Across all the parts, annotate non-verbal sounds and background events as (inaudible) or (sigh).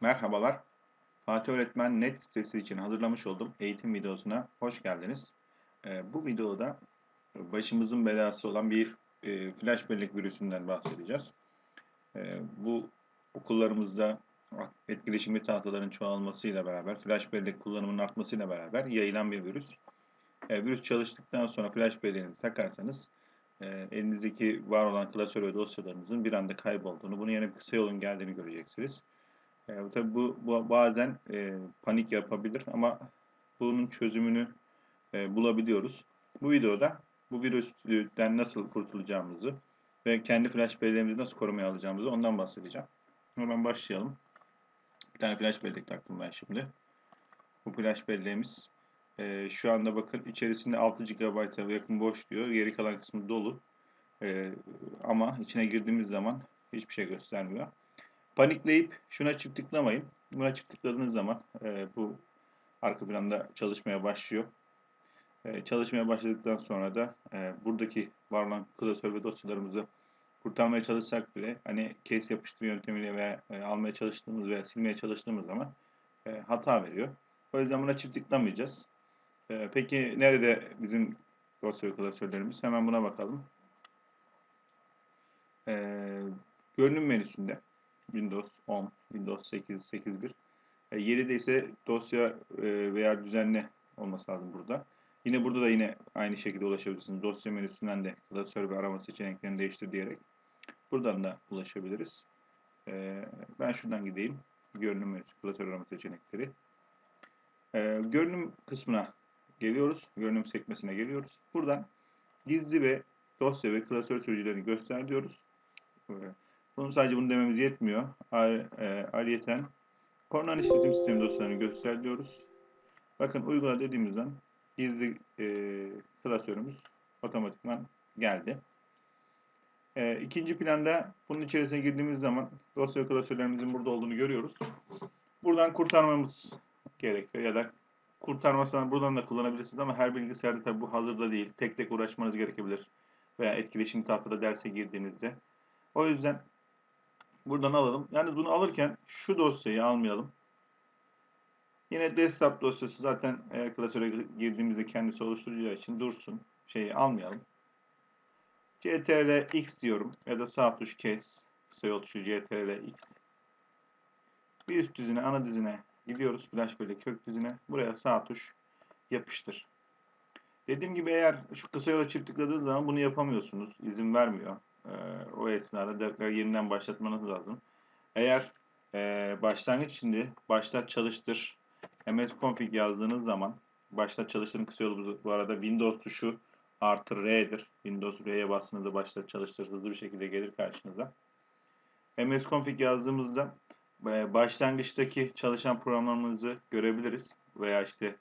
Merhabalar. Fatih Öğretmen Net sitesi için hazırlamış olduğum eğitim videosuna hoş geldiniz. Ee, bu videoda başımızın belası olan bir e, flash bellek virüsünden bahsedeceğiz. Ee, bu okullarımızda etkileşimli tahtaların çoğalmasıyla beraber, flash bellek kullanımının artmasıyla beraber yayılan bir virüs. Ee, virüs çalıştıktan sonra flash belleğini takarsanız e, elinizdeki var olan klasör ve dosyalarınızın bir anda kaybolduğunu, bunun yerine bir kısa yolun geldiğini göreceksiniz. E, tabii bu, bu bazen e, panik yapabilir ama bunun çözümünü e, bulabiliyoruz. Bu videoda bu virüsten nasıl kurtulacağımızı ve kendi flash belleğimizi nasıl korumaya alacağımızı ondan bahsedeceğim. Hemen başlayalım. Bir tane flash bellek taktım ben şimdi. Bu flash belleğimiz e, şu anda bakın içerisinde 6 GB'a yakın boş diyor. Geri kalan kısmı dolu. E, ama içine girdiğimiz zaman hiçbir şey göstermiyor. Panikleyip şuna çift tıklamayın. Buna çift tıkladığınız zaman e, bu arka planda çalışmaya başlıyor. E, çalışmaya başladıktan sonra da e, buradaki var olan klasör ve dosyalarımızı kurtarmaya çalışsak bile hani case yapıştır yöntemiyle veya e, almaya çalıştığımız veya silmeye çalıştığımız zaman e, hata veriyor. O yüzden buna çift tıklamayacağız. E, peki nerede bizim dosya ve klasörlerimiz? Hemen buna bakalım. E, görünüm menüsünde Windows 10, Windows 8, 8.1. E, 7'de ise dosya e, veya düzenle olması lazım burada. Yine burada da yine aynı şekilde ulaşabilirsiniz. Dosya menüsünden de klasör ve arama seçeneklerini değiştir diyerek buradan da ulaşabiliriz. E, ben şuradan gideyim. Görünüm menüsü, klasör arama seçenekleri. E, görünüm kısmına geliyoruz. Görünüm sekmesine geliyoruz. Buradan gizli ve dosya ve klasör sürücülerini göster diyoruz. E, bunun sadece bunu dememiz yetmiyor. Ayrıyeten korunan işletim sistemi dosyalarını göster diyoruz. Bakın uygula dediğimizden gizli e, klasörümüz otomatikman geldi. E, ikinci planda bunun içerisine girdiğimiz zaman dosya klasörlerimizin burada olduğunu görüyoruz. Buradan kurtarmamız gerekiyor ya da kurtarmasını buradan da kullanabilirsiniz ama her bilgisayarda tabi bu hazırda değil. Tek tek uğraşmanız gerekebilir. Veya etkileşim tahtada derse girdiğinizde. O yüzden Buradan alalım. Yalnız bunu alırken şu dosyayı almayalım. Yine desktop dosyası zaten eğer klasöre girdiğimizde kendisi oluşturacağı için dursun. Şeyi almayalım. CTRL X diyorum ya da sağ tuş kes. Kısa yol tuşu CTRL X. Bir üst dizine, ana dizine gidiyoruz. Flash böyle kök dizine. Buraya sağ tuş yapıştır. Dediğim gibi eğer şu kısa yola çift zaman bunu yapamıyorsunuz. İzin vermiyor. Ee, o esnada tekrar yeniden başlatmanız lazım. Eğer e, başlangıç şimdi başlat çalıştır ms config yazdığınız zaman başlat çalıştırın kısa yolu bu arada Windows tuşu artı R'dir. Windows R'ye bastığınızda başlat çalıştır hızlı bir şekilde gelir karşınıza. ms config yazdığımızda e, başlangıçtaki çalışan programlarımızı görebiliriz. Veya işte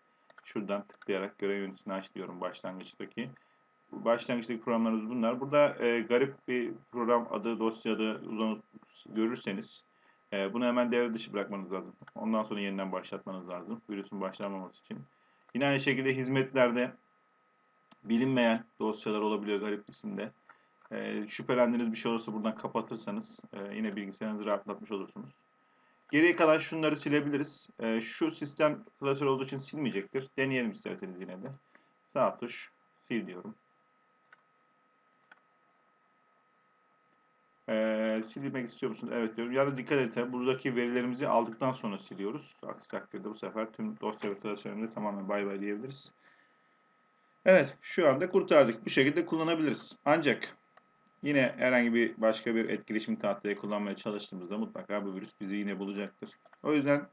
şuradan tıklayarak görev yöneticini aç diyorum başlangıçtaki başlangıçtaki programlarımız bunlar. Burada e, garip bir program adı, dosya adı uzun görürseniz e, bunu hemen devre dışı bırakmanız lazım. Ondan sonra yeniden başlatmanız lazım. Virüsün başlamaması için. Yine aynı şekilde hizmetlerde bilinmeyen dosyalar olabiliyor garip isimde. E, şüphelendiğiniz bir şey olursa buradan kapatırsanız e, yine bilgisayarınızı rahatlatmış olursunuz. Geriye kalan şunları silebiliriz. E, şu sistem klasör olduğu için silmeyecektir. Deneyelim isterseniz yine de. Sağ tuş sil diyorum. Ee, silmek istiyor musunuz? Evet diyorum. Yalnız dikkat edin. Buradaki verilerimizi aldıktan sonra siliyoruz. Aksi takdirde bu sefer tüm dosya ve klasörümüzde tamamen bay bay diyebiliriz. Evet. Şu anda kurtardık. Bu şekilde kullanabiliriz. Ancak yine herhangi bir başka bir etkileşim tahtayı kullanmaya çalıştığımızda mutlaka bu virüs bizi yine bulacaktır. O yüzden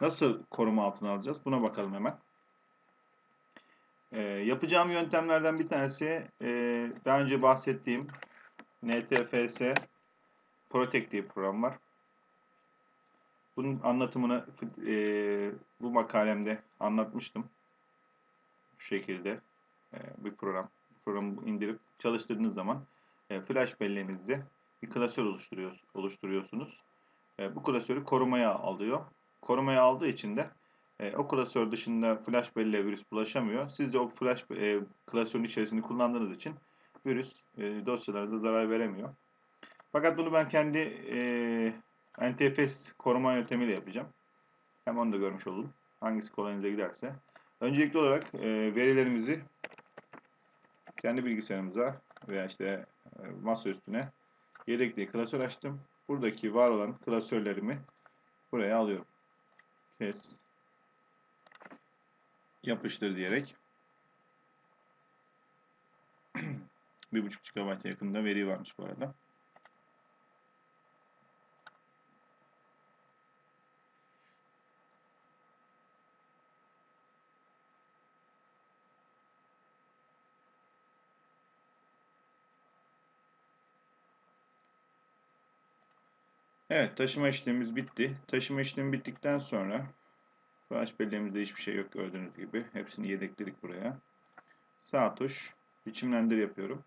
nasıl koruma altına alacağız? Buna bakalım hemen. Ee, yapacağım yöntemlerden bir tanesi e, daha önce bahsettiğim NTFS Protect diye program var. Bunun anlatımını e, bu makalemde anlatmıştım. Şu şekilde e, bir program. Programı indirip çalıştırdığınız zaman e, flash belleğinizde bir klasör oluşturuyor, oluşturuyorsunuz. E, bu klasörü korumaya alıyor. Korumaya aldığı için de e, o klasör dışında flash belleğe virüs bulaşamıyor. Siz de o flash e, klasörün içerisinde kullandığınız için virüs e, dosyalarınıza zarar veremiyor. Fakat bunu ben kendi e, NTFS koruma yöntemiyle yapacağım. Hem onu da görmüş oldum. Hangisi kolayınıza giderse. Öncelikli olarak e, verilerimizi kendi bilgisayarımıza veya işte e, masa üstüne yedekli klasör açtım. Buradaki var olan klasörlerimi buraya alıyorum. Kes yapıştır diyerek (clears throat) 1.5 GB yakında veri varmış bu arada. Evet, taşıma işlemimiz bitti. Taşıma işlemi bittikten sonra flash belleğimizde hiçbir şey yok gördüğünüz gibi. Hepsini yedekledik buraya. Sağ tuş, biçimlendir yapıyorum.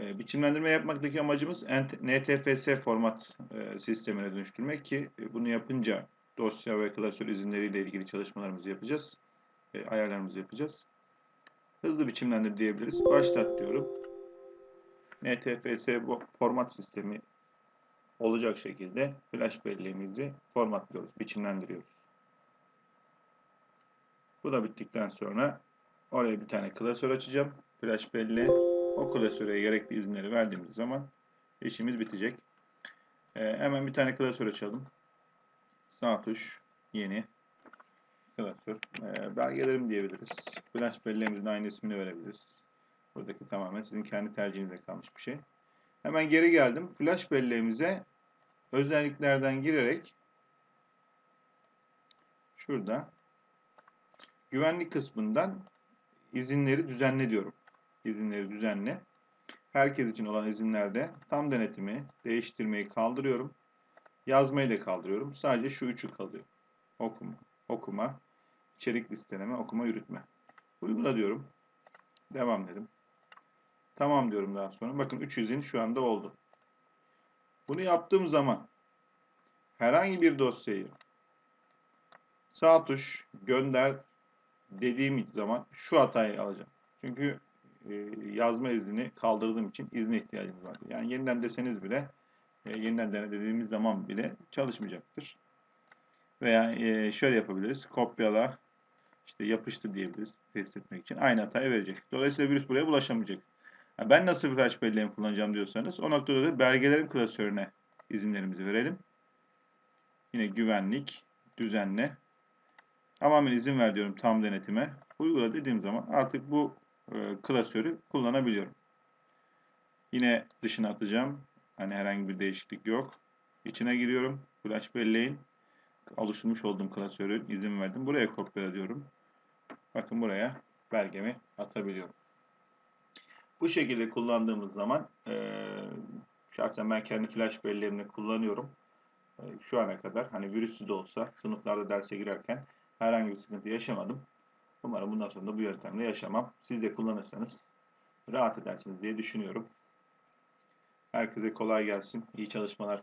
E, biçimlendirme yapmaktaki amacımız NTFS format e, sistemine dönüştürmek ki e, bunu yapınca dosya ve klasör izinleriyle ilgili çalışmalarımızı yapacağız. E, ayarlarımızı yapacağız. Hızlı biçimlendir diyebiliriz. Başlat diyorum. NTFS format sistemi olacak şekilde flash belleğimizi formatlıyoruz, biçimlendiriyoruz. Bu da bittikten sonra oraya bir tane klasör açacağım. Flash belleğe. O klasöre gerekli izinleri verdiğimiz zaman işimiz bitecek. Ee, hemen bir tane klasör açalım. Sağ tuş, yeni klasör. Ee, belgelerim diyebiliriz. Flash belleğimizin aynı ismini verebiliriz. Buradaki tamamen sizin kendi tercihinize kalmış bir şey. Hemen geri geldim. Flash belleğimize özelliklerden girerek şurada güvenlik kısmından izinleri düzenle diyorum. İzinleri düzenle. Herkes için olan izinlerde tam denetimi, değiştirmeyi kaldırıyorum. Yazmayı da kaldırıyorum. Sadece şu üçü kalıyor. Okuma, okuma, içerik listeleme, okuma, yürütme. Uygula diyorum. Devam dedim. Tamam diyorum daha sonra. Bakın 3 izin şu anda oldu. Bunu yaptığım zaman herhangi bir dosyayı sağ tuş gönder dediğim zaman şu hatayı alacağım. Çünkü e, yazma izni kaldırdığım için izne ihtiyacımız var. Yani yeniden deseniz bile e, yeniden dene dediğimiz zaman bile çalışmayacaktır. Veya e, şöyle yapabiliriz. Kopyala işte yapıştı diyebiliriz test etmek için. Aynı hatayı verecek. Dolayısıyla virüs buraya bulaşamayacak. Ben nasıl bir flash belleğimi kullanacağım diyorsanız o noktada da belgelerin klasörüne izinlerimizi verelim. Yine güvenlik, düzenle. Tamamen izin ver diyorum tam denetime. Uygula dediğim zaman artık bu e, klasörü kullanabiliyorum. Yine dışına atacağım. Hani herhangi bir değişiklik yok. İçine giriyorum. Flash belleğin oluşturmuş olduğum klasörü izin verdim. Buraya kopyala diyorum. Bakın buraya belgemi atabiliyorum. Bu şekilde kullandığımız zaman e, şahsen ben kendi flash belleğimle kullanıyorum. E, şu ana kadar hani virüsü de olsa sınıflarda derse girerken herhangi bir sıkıntı yaşamadım. Umarım bundan sonra da bu yöntemle yaşamam. Siz de kullanırsanız rahat edersiniz diye düşünüyorum. Herkese kolay gelsin. İyi çalışmalar.